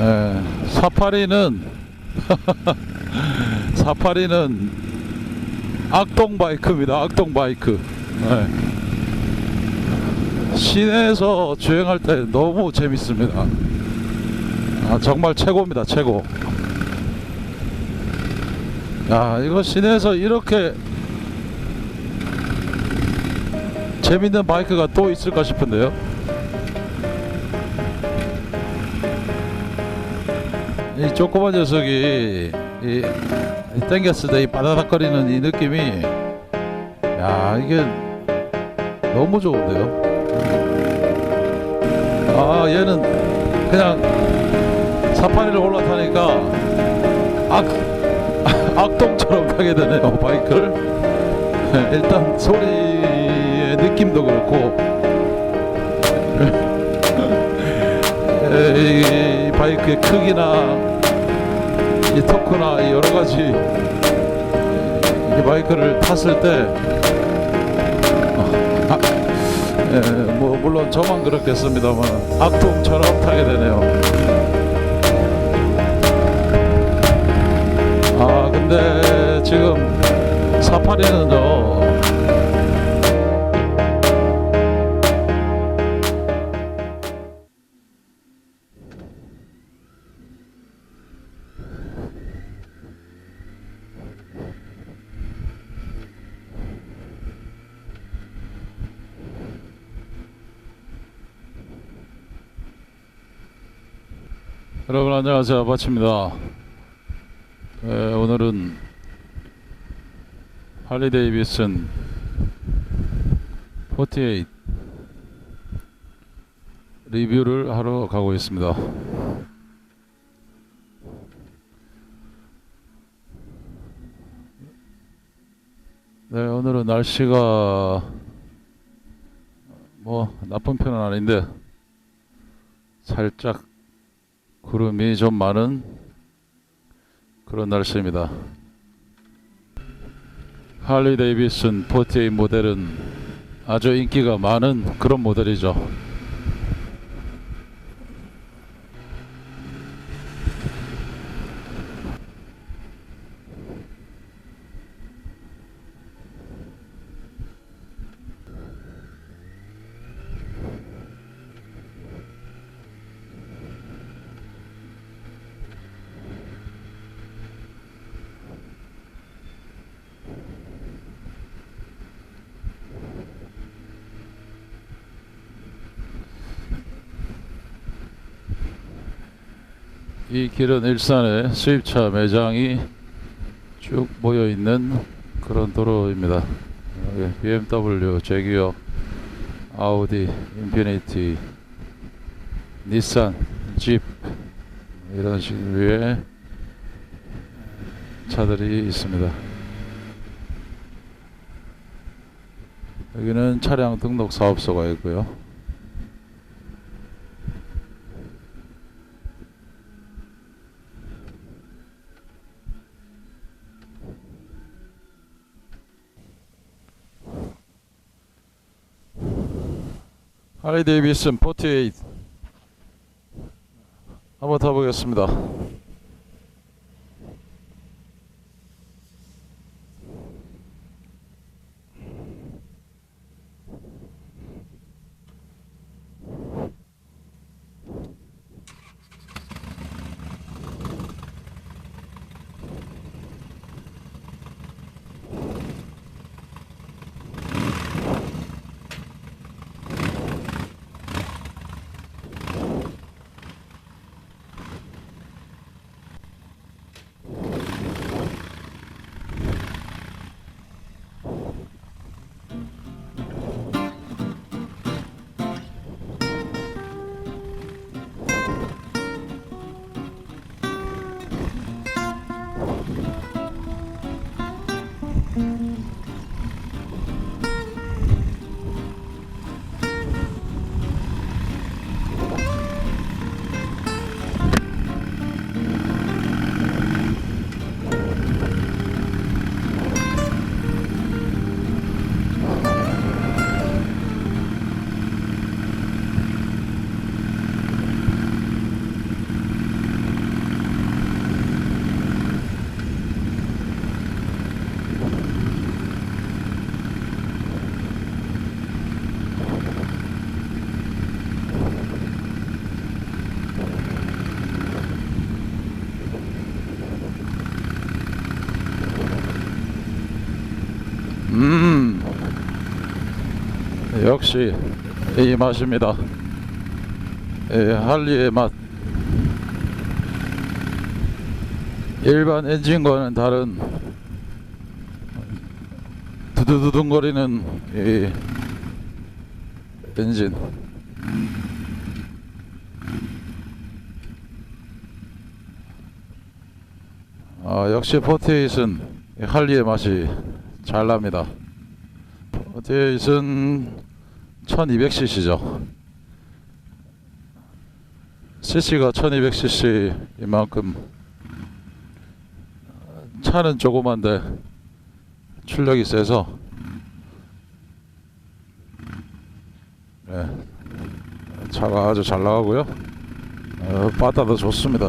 예, 사파리는 사파리는 악동 바이크입니다. 악동 바이크. 예. 시내에서 주행할 때 너무 재밌습니다. 아, 정말 최고입니다. 최고. 야, 이거 시내에서 이렇게 재밌는 바이크가 또 있을까 싶은데요. 이 조그만 녀석이 이 땡겼을 때 이 바다닥거리는 이 느낌이 야 이게 너무 좋은데요. 아 얘는 그냥 사파리를 올라타니까 악 악동처럼 타게 되네요 바이크를. 일단 소리의 느낌도 그렇고 에, 이 바이크의 크기나 이 토크나 이 여러 가지 이 바이크를 탔을 때 어, 아, 에, 뭐 물론 저만 그렇겠습니다만 악동처럼 타게 되네요. 아 근데 지금 사파리는요 안녕하세요. 아바치입니다. 에, 오늘은 할리 데이비슨 48 리뷰를 하러 가고 있습니다. 네 오늘은 날씨가 뭐 나쁜 편은 아닌데 살짝 구름이 좀 많은 그런 날씨입니다. 할리 데이비슨 48 모델은 아주 인기가 많은 그런 모델이죠. 이 길은 일산에 수입차 매장이 쭉 모여 있는 그런 도로입니다. 여기 BMW, 제기어, 아우디, 인피니티, 닛산, 집 이런 식의 차들이 있습니다. 여기는 차량 등록 사업소가 있고요. 할리 데이비슨 48 한번 타보겠습니다. 역시 이 맛입니다. 예, 할리의 맛. 일반 엔진과는 다른 두두두둥거리는 이 엔진. 아, 역시 이 할리의 맛이 잘 납니다. 포티에이스는 1200cc죠. cc가 1200cc 이만큼 차는 조그만데 출력이 세서 예, 차가 아주 잘 나가고요. 어, 바다도 좋습니다.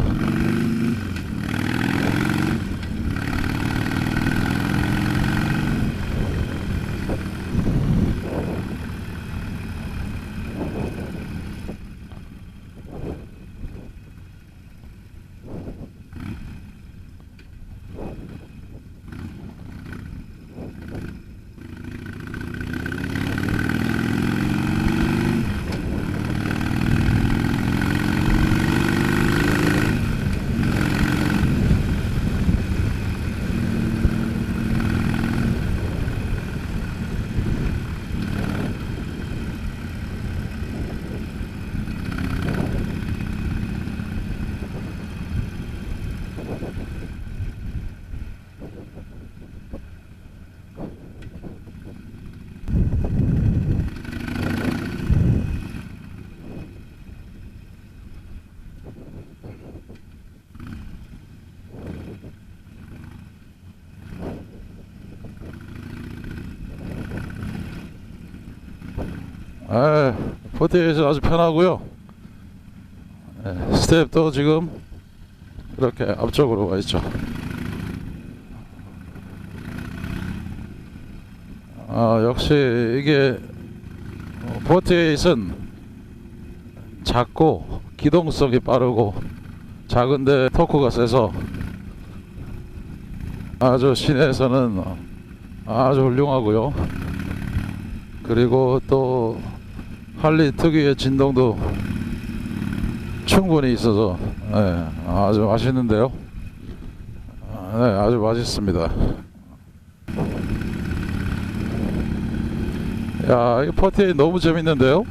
아, 포티에이스 아주 편하고요. 예, 스텝도 지금 이렇게 앞쪽으로 와 있죠. 아, 역시 이게 포티에이스는 작고 기동성이 빠르고 작은데 토크가 세서 아주 시내에서는 아주 훌륭하고요. 그리고 또 할리 특유의 진동도 충분히 있어서 네, 아주 맛있는데요. 아, 네, 아주 맛있습니다. 야, 이 퍼티 너무 재밌는데요?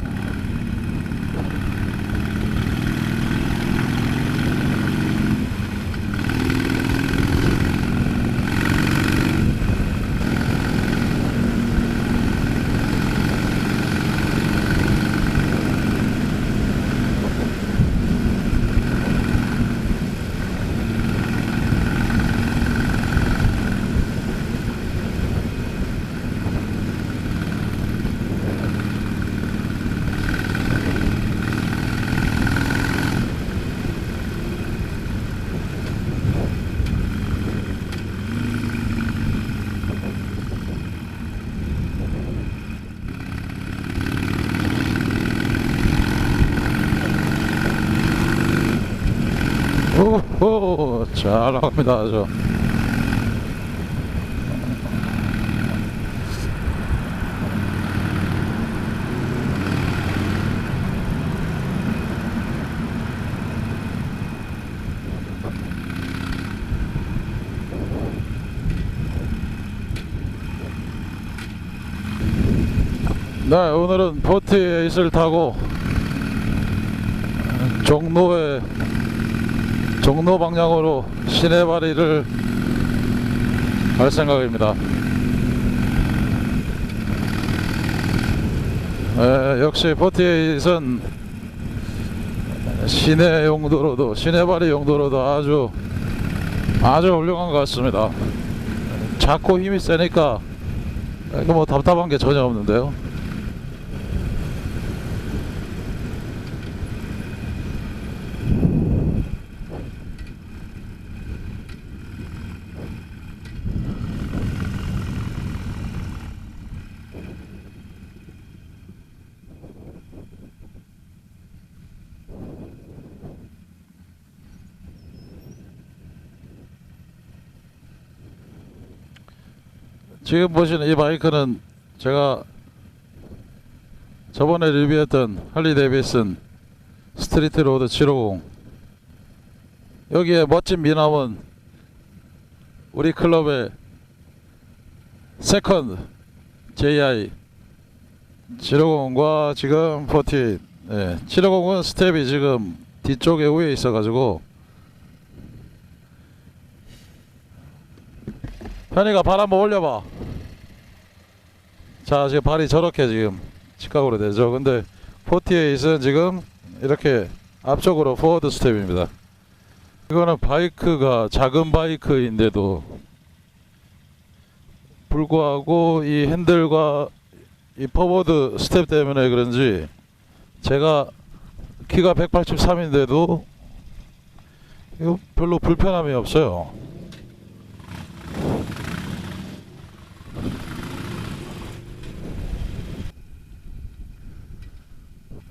오호, 잘 나갑니다, 아주. 네, 오늘은 보트에이스를 타고 종로에 종로 방향으로 시내바리를 갈 생각입니다. 에, 역시 포티에잇은 시내 용도로도 시내바리 용도로도 아주 아주 훌륭한 것 같습니다. 작고 힘이 세니까 뭐 답답한 게 전혀 없는데요. 지금 보시는 이 바이크는 제가 저번에 리뷰했던 할리 데이비슨 스트리트 로드 750 여기에 멋진 미남은 우리 클럽의 세컨드 JI 750과 지금 40 예, 750은 스텝이 지금 뒤쪽에 위에 있어 가지고 현이가 발 한번 올려봐 자 지금 발이 저렇게 지금 직각으로 되죠 근데 48은 지금 이렇게 앞쪽으로 포워드 스텝입니다 이거는 바이크가 작은 바이크인데도 불구하고 이 핸들과 이 포워드 스텝 때문에 그런지 제가 키가 183인데도 이거 별로 불편함이 없어요.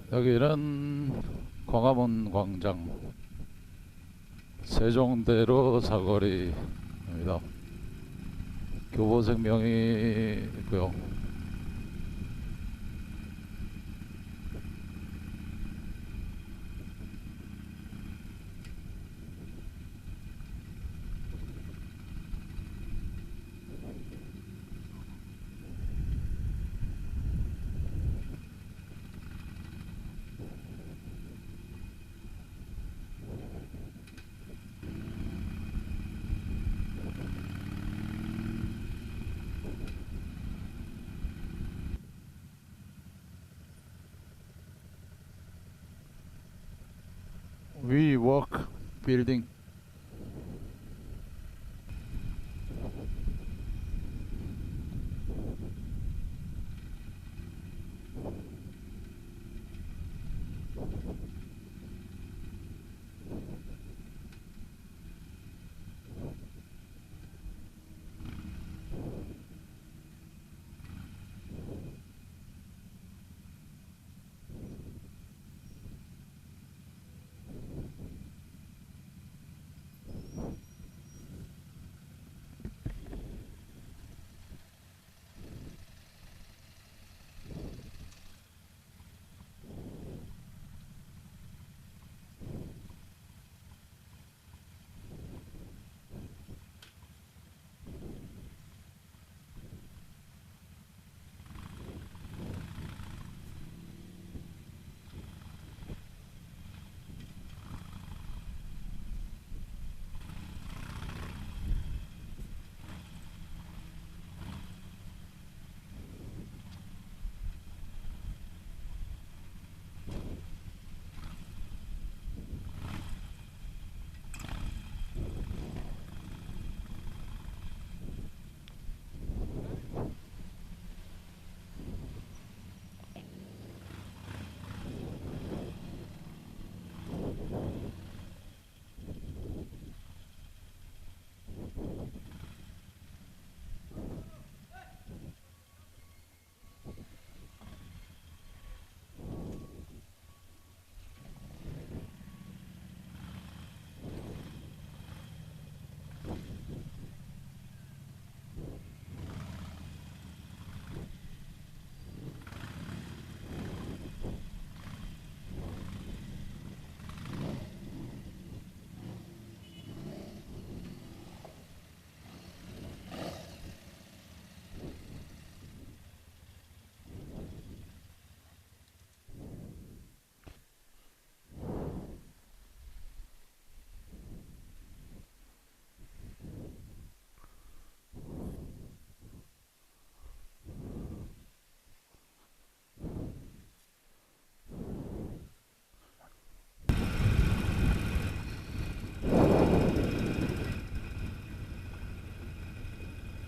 여기는 광화문 광장 세종대로 사거리입니다. 교보생명이 있고요. We work building.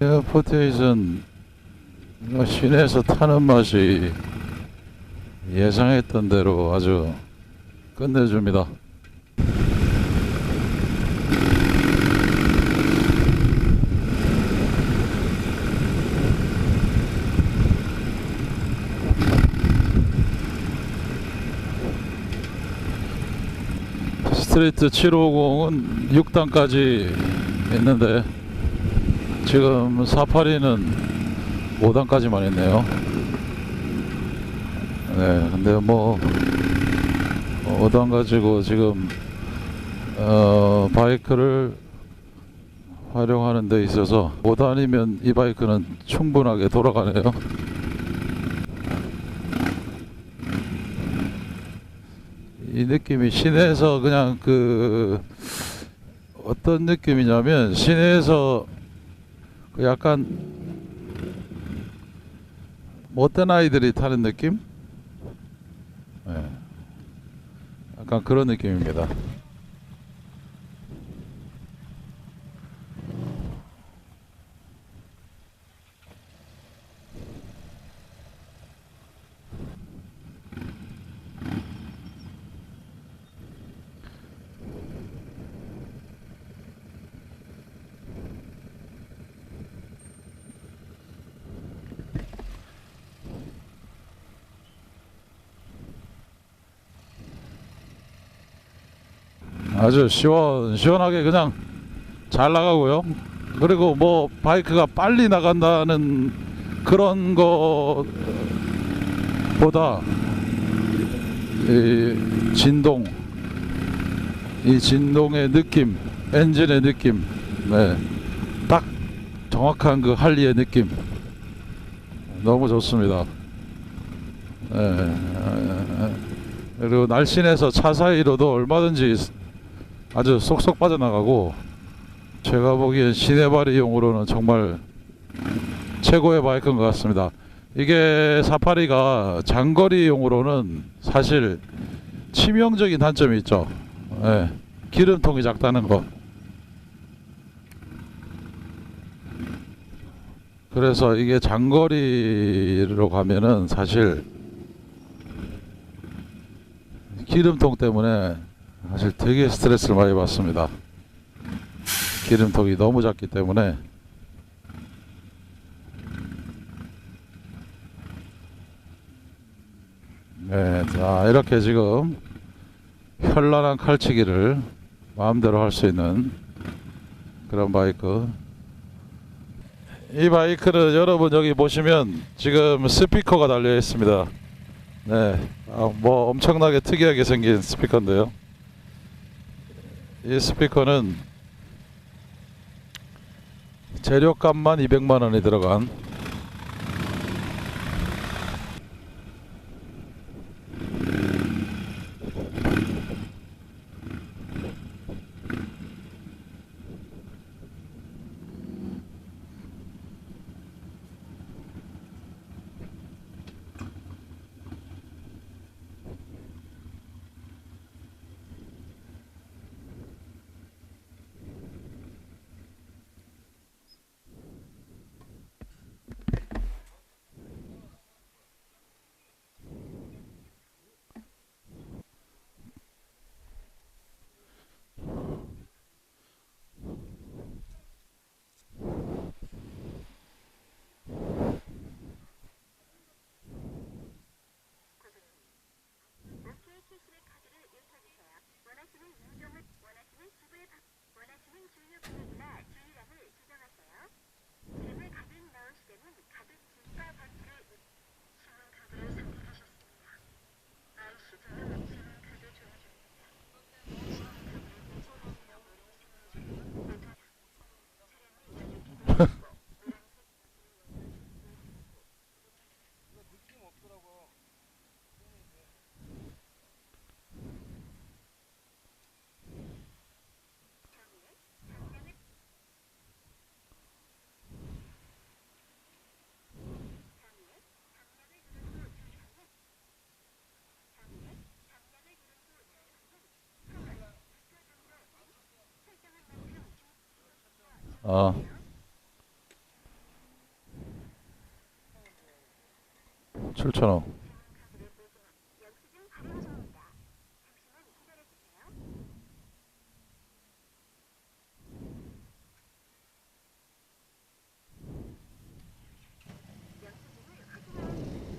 에어포테이션 뭐 시내에서 타는 맛이 예상했던 대로 아주 끝내줍니다. 스트레이트 750은 6단까지 있는데 지금 482는 5단까지만 있네요. 네, 근데 뭐 어, 어떤 가지고 지금 어, 바이크를 활용하는 데 있어서 5단이면 이 바이크는 충분하게 돌아가네요. 이 느낌이 시내에서 그냥 그 어떤 느낌이냐면 시내에서 그 약간 못된 아이들이 타는 느낌? 예. 약간 그런 느낌입니다. 아주 시원 시원하게 그냥 잘 나가고요. 그리고 뭐 바이크가 빨리 나간다는 그런 것보다 이 진동, 이 진동의 느낌, 엔진의 느낌, 네, 딱 정확한 그 할리의 느낌 너무 좋습니다. 네, 에, 에, 그리고 날씬해서 차 사이로도 얼마든지 아주 쏙쏙 빠져나가고 제가 보기엔 시내발이용으로는 정말 최고의 바이크인 것 같습니다. 이게 사파리가 장거리용으로는 사실 치명적인 단점이 있죠. 예, 기름통이 작다는 거. 그래서 이게 장거리로 가면은 사실 기름통 때문에 사실 되게 스트레스를 많이 받습니다. 기름통이 너무 작기 때문에 네, 자 이렇게 지금 현란한 칼치기를 마음대로 할 수 있는 그런 바이크. 이 바이크는 여러분 여기 보시면 지금 스피커가 달려 있습니다. 네, 아, 뭐 엄청나게 특이하게 생긴 스피커인데요. 이 스피커는 재료값만 200만 원이 들어간 오케이 캐시백 카드를 읽혀주세요. 원하시는 인종을 원하시는 지불 방 원하시는 주유 금액이나 주유량을 지정하세요. 잼을 가득 넣으실 때는 가득 진가 버튼을 누- 신문 카드를 선택하셨습니다. IC도 신문 카드 조회 중입니다. 신문 카드를 조회하세요. 차량을 연료기도 아. 출천호 영수증 발행 중입니다. 잠시만 기다려주세요. 영수증을 확인하십시오.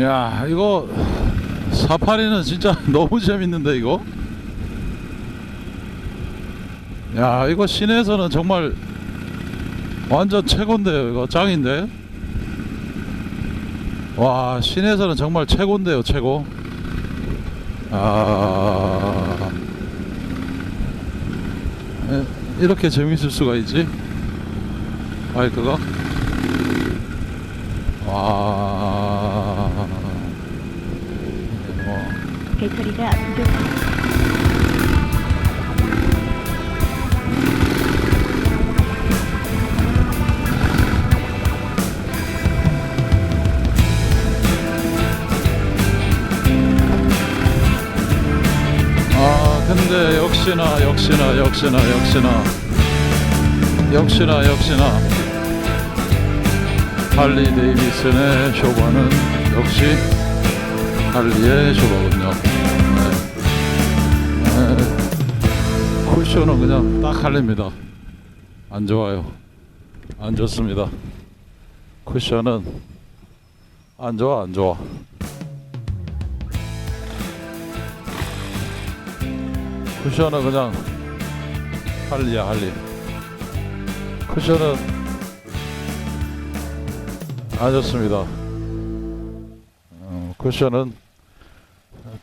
야 이거 사파리는 진짜 너무 재밌는데 이거? 야 이거 시내에서는 정말 완전 최고인데요 이거 짱인데? 와 시내에서는 정말 최고인데요 최고. 아. 에, 이렇게 재밌을 수가 있지? 바이크가? 와 어. 배터리가 부족합니다. 아 근데 역시나 역시나 역시나 역시나 역시나 역시나 할리 데이비슨의 쇼바는 역시 할리의 쇼바군요 네. 쿠션은 그냥 딱 할리입니다. 안 좋아요. 안 좋습니다. 쿠션은 안 좋아 안 좋아? 쿠션은 그냥 할리야 할리. 쿠션은 안 좋습니다. 어, 쿠션은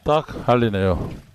딱 할리네요